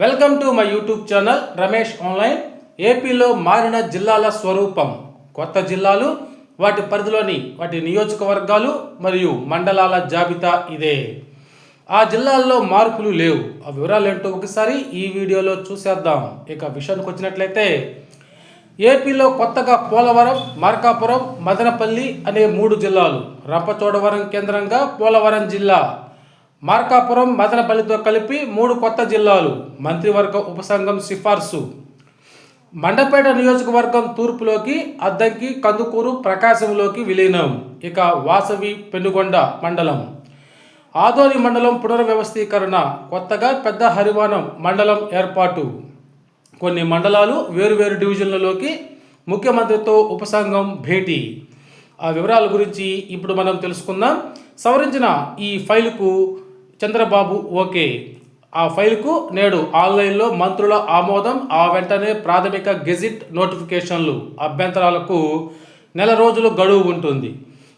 Welcome to my YouTube channel Ramesh online ఏపీలో మారిన జిల్లాల స్వరూపం. కొత్త జిల్లాలు వాటి పరిధిలోని వాటి నియోజకవర్గాలు మరియు మండలాల జాబితా ఇదే. ఆ జిల్లాల్లో మార్పులు లేవు. ఆ వివరాలు ఏంటో ఒకసారి ఈ వీడియోలో చూసేద్దాం. ఇక విషయానికి వచ్చినట్లయితే ఏపీలో కొత్తగా పోలవరం మార్కాపురం మదనపల్లి అనే మూడు జిల్లాలు. రంపచోడవరం కేంద్రంగా పోలవరం జిల్లా. మార్కాపురం మదనపల్లితో కలిపి మూడు కొత్త జిల్లాలు మంత్రివర్గ ఉపసంఘం సిఫార్సు. మండపేట నియోజకవర్గం తూర్పులోకి అద్దంకి కందుకూరు ప్రకాశంలోకి విలీనం. ఇక వాసవి పెనుగొండ మండలం. ఆదోని మండలం పునర్వ్యవస్థీకరణ కొత్తగా పెద్ద హరివానం మండలం ఏర్పాటు. కొన్ని మండలాలు వేరువేరు డివిజన్లలోకి ముఖ్యమంత్రితో ఉపసంఘం భేటీ. ఆ వివరాల గురించి ఇప్పుడు మనం తెలుసుకుందాం. సవరించిన ఈ ఫైలుకు చంద్రబాబు ఓకే. ఆ ఫైల్కు నేడు ఆన్లైన్లో మంత్రుల ఆమోదం ఆ వెంటనే ప్రాథమిక గెజిట్ నోటిఫికేషన్లు అభ్యంతరాలకు నెల రోజులు గడువు ఉంటుంది.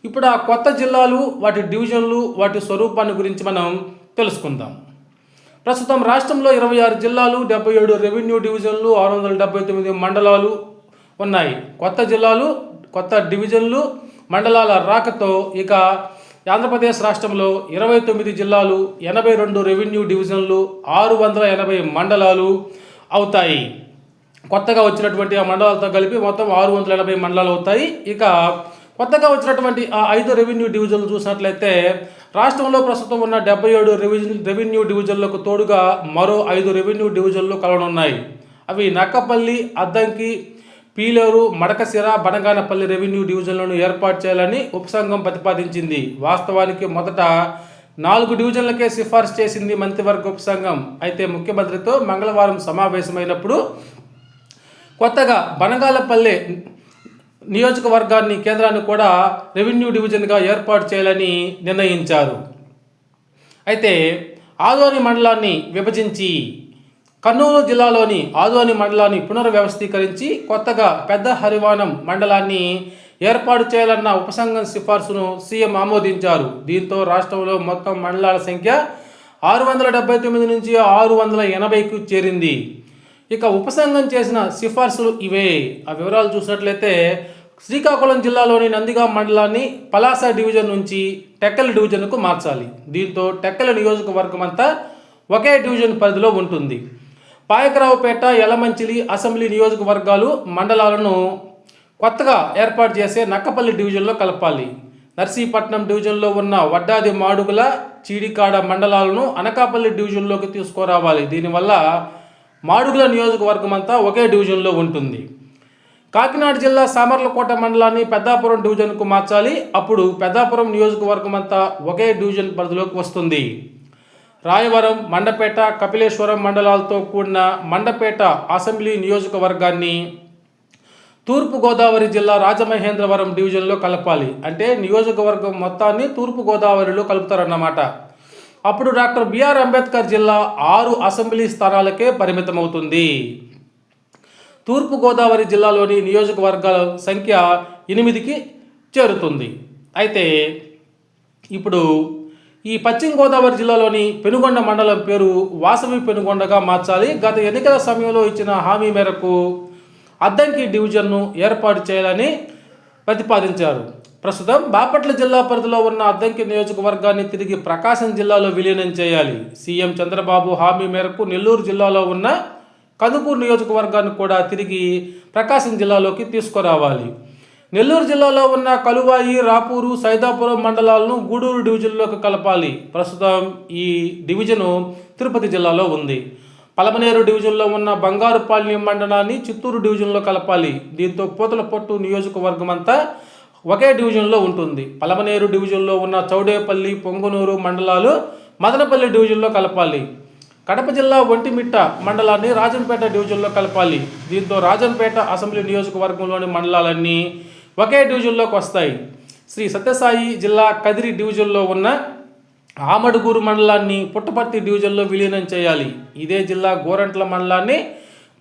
ఇప్పుడు ఆ కొత్త జిల్లాలు వాటి డివిజన్లు వాటి స్వరూపాన్ని గురించి మనం తెలుసుకుందాం. ప్రస్తుతం రాష్ట్రంలో ఇరవై ఆరు జిల్లాలు డెబ్బై ఏడు రెవెన్యూ డివిజన్లు ఆరు వందల డెబ్బై తొమ్మిది మండలాలు ఉన్నాయి. కొత్త జిల్లాలు కొత్త డివిజన్లు మండలాల రాకతో ఇక ఆంధ్రప్రదేశ్ రాష్ట్రంలో ఇరవై తొమ్మిది జిల్లాలు ఎనభై రెండు రెవెన్యూ డివిజన్లు ఆరు వందల ఎనభై మండలాలు అవుతాయి. కొత్తగా వచ్చినటువంటి ఆ మండలాలతో కలిపి మొత్తం ఆరు వందల ఎనభై మండలాలు అవుతాయి. ఇక కొత్తగా వచ్చినటువంటి ఆ ఐదు రెవెన్యూ డివిజన్లు చూసినట్లయితే రాష్ట్రంలో ప్రస్తుతం ఉన్న డెబ్బై ఏడు రెవెన్యూ రెవెన్యూ డివిజన్లకు తోడుగా మరో ఐదు రెవెన్యూ డివిజన్లు కలవనున్నాయి. అవి నక్కపల్లి అద్దంకి పీలేరు మడకసిర బనగానపల్లి రెవెన్యూ డివిజన్లను ఏర్పాటు చేయాలని ఉపసంఘం ప్రతిపాదించింది. వాస్తవానికి మొదట నాలుగు డివిజన్లకే సిఫార్సు చేసింది మంత్రివర్గ ఉపసంఘం. అయితే ముఖ్యమంత్రితో మంగళవారం సమావేశమైనప్పుడు కొత్తగా బనగాలపల్లె నియోజకవర్గాన్ని కేంద్రాన్ని కూడా రెవెన్యూ డివిజన్గా ఏర్పాటు చేయాలని నిర్ణయించారు. అయితే ఆదోని మండలాన్ని విభజించి కర్నూలు జిల్లాలోని ఆదోని మండలాన్ని పునర్వ్యవస్థీకరించి కొత్తగా పెద్ద హరివానం మండలాన్ని ఏర్పాటు చేయాలన్న ఉపసంఘం సిఫార్సును సీఎం ఆమోదించారు. దీంతో రాష్ట్రంలో మొత్తం మండలాల సంఖ్య ఆరు వందల డెబ్బై తొమ్మిది నుంచి ఆరు వందల ఎనభైకు చేరింది. ఇక ఉపసంఘం చేసిన సిఫార్సులు ఇవే. ఆ వివరాలు చూసినట్లయితే శ్రీకాకుళం జిల్లాలోని నందిగా మండలాన్ని పలాస డివిజన్ నుంచి టెక్కల డివిజన్కు మార్చాలి. దీంతో టెక్కల నియోజకవర్గం అంతా ఒకే డివిజన్ పరిధిలో ఉంటుంది. పాయకరావుపేట యలమంచిలి అసెంబ్లీ నియోజకవర్గాలు మండలాలను కొత్తగా ఏర్పాటు చేసే నక్కపల్లి డివిజన్లో కలపాలి. నర్సీపట్నం డివిజన్లో ఉన్న వడ్డాది మాడుగుల చీడికాడ మండలాలను అనకాపల్లి డివిజన్లోకి తీసుకురావాలి. దీనివల్ల మాడుగుల నియోజకవర్గం అంతా ఒకే డివిజన్లో ఉంటుంది. కాకినాడ జిల్లా సామర్లకోట మండలాన్ని పెద్దాపురం డివిజన్కు మార్చాలి. అప్పుడు పెద్దాపురం నియోజకవర్గం అంతా ఒకే డివిజన్ పరిధిలోకి వస్తుంది. రాయవరం మండపేట కపిలేశ్వరం మండలాలతో కూడిన మండపేట అసెంబ్లీ నియోజకవర్గాన్ని తూర్పుగోదావరి జిల్లా రాజమహేంద్రవరం డివిజన్లో కలపాలి. అంటే నియోజకవర్గం మొత్తాన్ని తూర్పుగోదావరిలో కలుపుతారన్నమాట. అప్పుడు డాక్టర్ బిఆర్ అంబేద్కర్ జిల్లా ఆరు అసెంబ్లీ స్థానాలకే పరిమితమవుతుంది. తూర్పుగోదావరి జిల్లాలోని నియోజకవర్గాల సంఖ్య ఎనిమిదికి చేరుతుంది. అయితే ఇప్పుడు ఈ పశ్చిమ గోదావరి జిల్లాలోని పెనుగొండ మండలం పేరు వాసవి పెనుగొండగా మార్చాలి. గత ఎన్నికల సమయంలో ఇచ్చిన హామీ మేరకు అద్దంకి డివిజన్ను ఏర్పాటు చేయాలని ప్రతిపాదించారు. ప్రస్తుతం బాపట్ల జిల్లా పరిధిలో ఉన్న అద్దంకి నియోజకవర్గాన్ని తిరిగి ప్రకాశం జిల్లాలో విలీనం చేయాలి. సీఎం చంద్రబాబు హామీ మేరకు నెల్లూరు జిల్లాలో ఉన్న కదుకూరు నియోజకవర్గాన్ని కూడా తిరిగి ప్రకాశం జిల్లాలోకి తీసుకురావాలి. నెల్లూరు జిల్లాలో ఉన్న కలువాయి రాపూరు సైదాపురం మండలాలను గూడూరు డివిజన్లోకి కలపాలి. ప్రస్తుతం ఈ డివిజను తిరుపతి జిల్లాలో ఉంది. పలమనేరు డివిజన్లో ఉన్న బంగారుపాలెం మండలాన్ని చిత్తూరు డివిజన్లో కలపాలి. దీంతో పోతలపట్టు నియోజకవర్గం అంతా ఒకే డివిజన్లో ఉంటుంది. పలమనేరు డివిజన్లో ఉన్న చౌడేపల్లి పొంగునూరు మండలాలు మదనపల్లి డివిజన్లో కలపాలి. కడప జిల్లా ఒంటిమిట్ట మండలాన్ని రాజంపేట డివిజన్లో కలపాలి. దీంతో రాజంపేట అసెంబ్లీ నియోజకవర్గంలోని మండలాలన్నీ ఒకే డివిజన్లోకి వస్తాయి. శ్రీ సత్యసాయి జిల్లా కదిరి డివిజన్లో ఉన్న ఆమడుగూరు మండలాన్ని పుట్టపర్తి డివిజన్లో విలీనం చేయాలి. ఇదే జిల్లా గోరంట్ల మండలాన్ని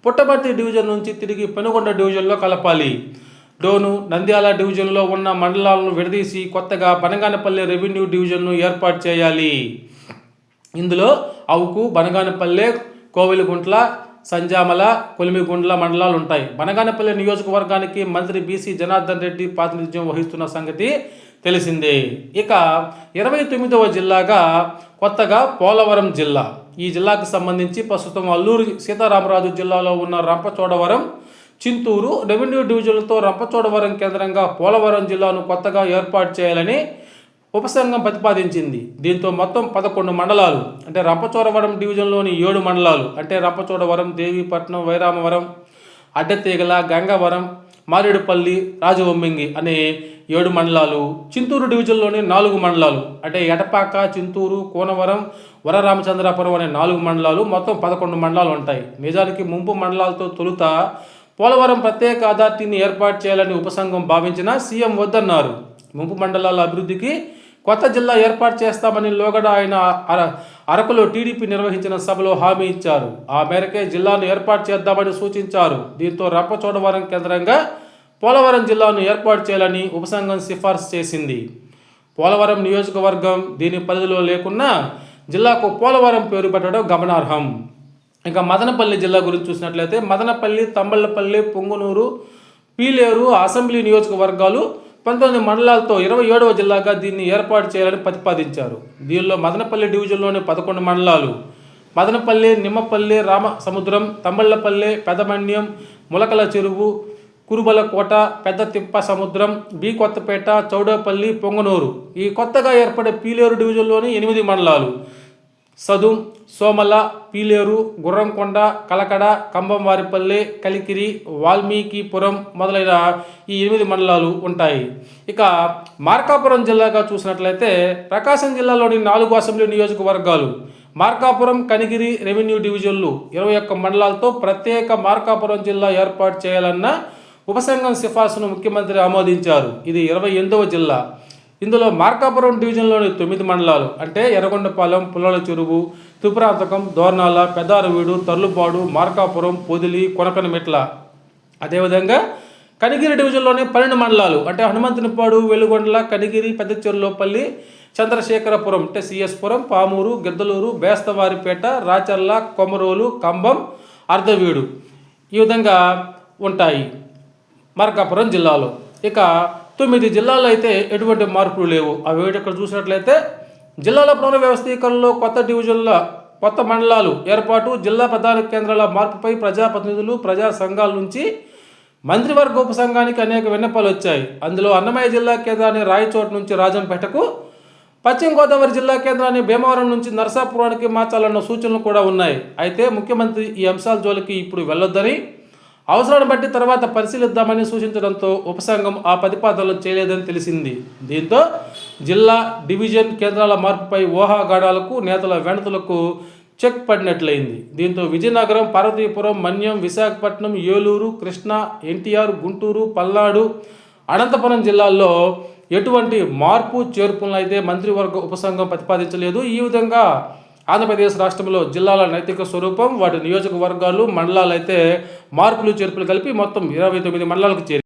పుట్టపర్తి డివిజన్ నుంచి తిరిగి పెనుగొండ డివిజన్లో కలపాలి. డోను నంద్యాల డివిజన్లో ఉన్న మండలాలను విడదీసి కొత్తగా బనగానపల్లి రెవెన్యూ డివిజన్ను ఏర్పాటు చేయాలి. ఇందులో అవుకు బనగానపల్లె కోవిలగుంట్ల సంజామల కొలిమిగుండ్ల మండలాలు ఉంటాయి బనగానపల్లి నియోజకవర్గానికి మంత్రి బీసీ జనార్దన్ రెడ్డి ప్రాతినిధ్యం వహిస్తున్న సంగతి తెలిసిందే. ఇక ఇరవై తొమ్మిదవ జిల్లాగా కొత్తగా పోలవరం జిల్లా. ఈ జిల్లాకు సంబంధించి ప్రస్తుతం అల్లూరు సీతారామరాజు జిల్లాలో ఉన్న రంపచోడవరం చింతూరు రెవెన్యూ డివిజన్లతో రంపచోడవరం కేంద్రంగా పోలవరం జిల్లాను కొత్తగా ఏర్పాటు చేయాలని ఉపసంఘం ప్రతిపాదించింది. దీంతో మొత్తం పదకొండు మండలాలు అంటే రంపచోడవరం డివిజన్లోని ఏడు మండలాలు అంటే రంపచోడవరం దేవీపట్నం వైరామవరం అడ్డతీగల గంగవరం మారేడుపల్లి రాజవొమ్మింగి అనే ఏడు మండలాలు చింతూరు డివిజన్లోని నాలుగు మండలాలు అంటే ఎటపాక చింతూరు కోనవరం వరరామచంద్రాపురం అనే నాలుగు మండలాలు మొత్తం పదకొండు మండలాలు ఉంటాయి. నిజానికి ముంపు మండలాలతో తొలుత పోలవరం ప్రత్యేక అథారిటీని ఏర్పాటు చేయాలని ఉపసంఘం భావించినా సీఎం వద్దన్నారు. ముంపు మండలాల అభివృద్ధికి కొత్త జిల్లా ఏర్పాటు చేస్తామని లోగడ ఆయన అర అరకులో టీడీపీ నిర్వహించిన సభలో హామీ ఇచ్చారు. ఆ మేరకే జిల్లాను ఏర్పాటు చేద్దామని సూచించారు. దీంతో రంపచోడవరం కేంద్రంగా పోలవరం జిల్లాను ఏర్పాటు చేయాలని ఉపసంఘం సిఫార్సు చేసింది. పోలవరం నియోజకవర్గం దీని పరిధిలో లేకున్నా జిల్లాకు పోలవరం పేరు పెట్టడం గమనార్హం. ఇంకా మదనపల్లి జిల్లా గురించి చూసినట్లయితే మదనపల్లి తంబళ్ళపల్లి పొంగునూరు పీలేరు అసెంబ్లీ నియోజకవర్గాలు పంతొమ్మిది మండలాలతో ఇరవై ఏడవ జిల్లాగా దీన్ని ఏర్పాటు చేయాలని ప్రతిపాదించారు. దీనిలో మదనపల్లి డివిజన్లోని పదకొండు మండలాలు మదనపల్లి నిమ్మపల్లి రామ సముద్రం తంబళ్ళపల్లి పెదమణ్యం ములకల చెరువు కురుబలకోట పెద్ద తిప్ప సముద్రం బి కొత్తపేట చౌడపల్లి పొంగనూరు. ఈ కొత్తగా ఏర్పడే పీలేరు డివిజన్లోని ఎనిమిది మండలాలు. సదుం సోమల పీలేరు గుర్రంకొండ కలకడ కంబంవారిపల్లె కలికిరి వాల్మీకిపురం మొదలైన ఈ ఎనిమిది మండలాలు ఉంటాయి. ఇక మార్కాపురం జిల్లాగా చూసినట్లయితే ప్రకాశం జిల్లాలోని నాలుగు అసెంబ్లీ నియోజకవర్గాలు మార్కాపురం కనిగిరి రెవెన్యూ డివిజన్లు ఇరవై ఒక్క మండలాలతో ప్రత్యేక మార్కాపురం జిల్లా ఏర్పాటు చేయాలన్న ఉపసంఘం సిఫార్సును ముఖ్యమంత్రి ఆమోదించారు. ఇది ఇరవై ఎనిమిదవ జిల్లా. ఇందులో మార్కాపురం డివిజన్లోని తొమ్మిది మండలాలు అంటే ఎర్రగొండపాలెం పుల్లల చెరువు తుపురాతకం దోర్నాల పెదారవీడు తర్లుపాడు మార్కాపురం పొదిలి కొనకనమిట్ల. అదేవిధంగా కనిగిరి డివిజన్లోని పన్నెండు మండలాలు అంటే హనుమంతునిపాడు వెలుగొండల కనిగిరి పెద్దచెరులోపల్లి చంద్రశేఖరపురం అంటే సిఎస్పురం పామూరు గిద్దలూరు బేస్తవారిపేట రాచర్ల కొమరోలు కంబం అర్ధవీడు ఈ విధంగా ఉంటాయి. మార్కాపురం జిల్లాలో. ఇక తొమ్మిది జిల్లాల్లో అయితే ఎటువంటి మార్పులు లేవు. అవి ఇక్కడ చూసినట్లయితే జిల్లాల పునర్ వ్యవస్థీకరణలో కొత్త డివిజన్ల కొత్త మండలాలు ఏర్పాటు జిల్లా ప్రధాన కేంద్రాల మార్పుపై ప్రజాప్రతినిధులు ప్రజా సంఘాల నుంచి మంత్రివర్గ ఉపసంఘానికి అనేక విన్నపాలు వచ్చాయి. అందులో అన్నమయ్య జిల్లా కేంద్రాన్ని రాయచోట నుంచి రాజంపేటకు పశ్చిమ గోదావరి జిల్లా కేంద్రాన్ని భీమవరం నుంచి నరసాపురానికి మార్చాలన్న సూచనలు కూడా ఉన్నాయి. అయితే ముఖ్యమంత్రి ఈ అంశాల జోలికి ఇప్పుడు వెళ్ళొద్దని అవసరాన్ని బట్టి తర్వాత పరిశీలిద్దామని సూచించడంతో ఉపసంఘం ఆ ప్రతిపాదనలు చేయలేదని తెలిసింది. దీంతో జిల్లా డివిజన్ కేంద్రాల మార్పుపై ఊహాగాడాలకు నేతల వెనతులకు చెక్ పడినట్లయింది. దీంతో విజయనగరం పార్వతీపురం మన్యం విశాఖపట్నం ఏలూరు కృష్ణా ఎన్టీఆర్ గుంటూరు పల్నాడు అనంతపురం జిల్లాల్లో ఎటువంటి మార్పు చేర్పులను అయితే మంత్రివర్గ ఉపసంఘం ప్రతిపాదించలేదు. ఈ విధంగా ఆంధ్రప్రదేశ్ రాష్ట్రంలో జిల్లాల నైతిక స్వరూపం వాటి నియోజకవర్గాలు మండలాలు అయితే మార్పులు చేర్పులు కలిపి మొత్తం ఇరవై తొమ్మిది మండలాలకు చేరి